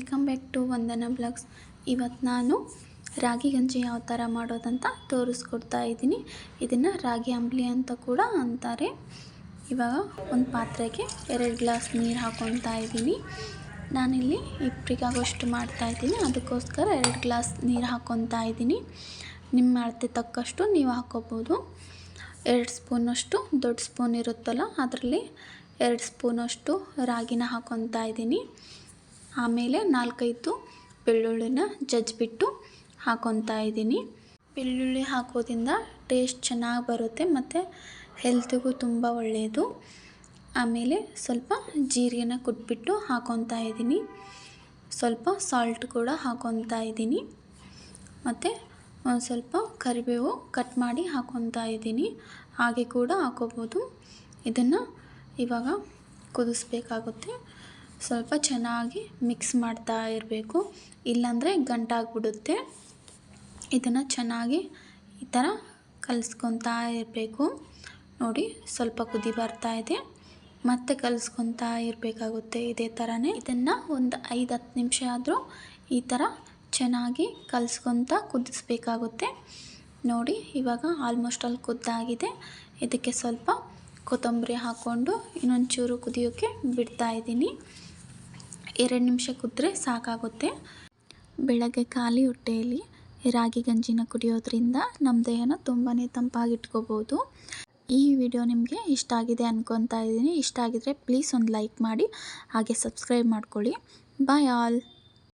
Welcome back to Vandana blogs ಇವತ್ತು ನಾನು ರಾಗಿ ಗಂಜಿ ಯಾವ ಥರ ಮಾಡೋದಂತ ತೋರಿಸ್ಕೊಡ್ತಾ ಇದ್ದೀನಿ. ಇದನ್ನು ರಾಗಿ ಅಂಬ್ಲಿ ಅಂತ ಕೂಡ ಅಂತಾರೆ. ಇವಾಗ ಒಂದು ಪಾತ್ರೆಗೆ ಎರಡು ಗ್ಲಾಸ್ ನೀರು ಹಾಕೊತಾ ಇದ್ದೀನಿ. ನಾನಿಲ್ಲಿ ಇಬ್ಬರಿಗಾಗೋಷ್ಟು ಮಾಡ್ತಾ ಇದ್ದೀನಿ. ಅದಕ್ಕೋಸ್ಕರ ಎರಡು ಗ್ಲಾಸ್ ನೀರು ಹಾಕೊತಾ ಇದ್ದೀನಿ. ನಿಮ್ಮ ಅಳತೆ ತಕ್ಕಷ್ಟು ನೀವು ಹಾಕೋಬೋದು. ಎರಡು ಸ್ಪೂನಷ್ಟು ದೊಡ್ಡ ಸ್ಪೂನ್ ಇರುತ್ತಲ್ಲ, ಅದರಲ್ಲಿ ಎರಡು ಸ್ಪೂನಷ್ಟು ರಾಗಿನ ಹಾಕೊತಾ ಇದ್ದೀನಿ. ಆಮೇಲೆ ನಾಲ್ಕೈದು ಬೆಳ್ಳುಳ್ಳಿನ ಜಜ್ಜಿಬಿಟ್ಟು ಹಾಕೊತಾ ಇದ್ದೀನಿ. ಬೆಳ್ಳುಳ್ಳಿ ಹಾಕೋದ್ರಿಂದ ಟೇಸ್ಟ್ ಚೆನ್ನಾಗಿ ಬರುತ್ತೆ ಮತ್ತು ಹೆಲ್ತಿಗೂ ತುಂಬ ಒಳ್ಳೆಯದು ಆಮೇಲೆ ಸ್ವಲ್ಪ ಜೀರಿಗೆನ ಕುಟ್ಬಿಟ್ಟು ಹಾಕೊತಾ ಇದ್ದೀನಿ. ಸ್ವಲ್ಪ ಸಾಲ್ಟ್ ಕೂಡ ಹಾಕೊತಾ ಇದ್ದೀನಿ. ಮತ್ತು ಒಂದು ಸ್ವಲ್ಪ ಕರಿಬೇವು ಕಟ್ ಮಾಡಿ ಹಾಕೊತಾ ಇದ್ದೀನಿ. ಹಾಗೆ ಕೂಡ ಹಾಕೋಬೋದು. ಇದನ್ನು ಇವಾಗ ಕುದಿಸ್ಬೇಕಾಗುತ್ತೆ. ಸ್ವಲ್ಪ ಚೆನ್ನಾಗಿ ಮಿಕ್ಸ್ ಮಾಡ್ತಾ ಇರಬೇಕು. ಇಲ್ಲಾಂದರೆ ಗಂಟಾಗ್ಬಿಡುತ್ತೆ ಇದನ್ನು ಚೆನ್ನಾಗಿ ಈ ಥರ ಕಲಿಸ್ಕೊತಾ ಇರಬೇಕು. ನೋಡಿ ಸ್ವಲ್ಪ ಕುದಿ ಬರ್ತಾ ಇದೆ. ಮತ್ತೆ ಕಲಿಸ್ಕೊತಾ ಇರಬೇಕಾಗುತ್ತೆ ಇದೇ ಥರನೇ ಇದನ್ನು ಒಂದು ಐದು ಹತ್ತು ನಿಮಿಷ ಆದರೂ ಈ ಥರ ಚೆನ್ನಾಗಿ ಕಲಿಸ್ಕೊತ ಕುದಿಸ್ಬೇಕಾಗುತ್ತೆ. ನೋಡಿ ಇವಾಗ ಆಲ್ಮೋಸ್ಟ್ ಅಲ್ಲಿ ಕುದ್ದಾಗಿದೆ. ಇದಕ್ಕೆ ಸ್ವಲ್ಪ ಕೊತ್ತಂಬರಿ ಹಾಕ್ಕೊಂಡು ಇನ್ನೊಂಚೂರು ಕುದಿಯೋಕ್ಕೆ ಬಿಡ್ತಾ ಇದ್ದೀನಿ. ಎರಡು ನಿಮಿಷ ಕುದ್ರೆ ಸಾಕಾಗುತ್ತೆ. ಬೆಳಗ್ಗೆ ಖಾಲಿ ಹೊಟ್ಟೆಯಲ್ಲಿ ರಾಗಿ ಗಂಜಿನ ಕುಡಿಯೋದ್ರಿಂದ ನಮ್ಮ ದೇಹನ ತುಂಬಾ ತಂಪಾಗಿಟ್ಕೋಬೋದು. ಈ ವಿಡಿಯೋ ನಿಮಗೆ ಇಷ್ಟ ಆಗಿದೆ ಅನ್ಕೊತಾ ಇದ್ದೀನಿ. ಇಷ್ಟ ಆಗಿದರೆ ಪ್ಲೀಸ್ ಒಂದು ಲೈಕ್ ಮಾಡಿ, ಹಾಗೆ ಸಬ್ಸ್ಕ್ರೈಬ್ ಮಾಡ್ಕೊಳ್ಳಿ. ಬಾಯ್ ಆಲ್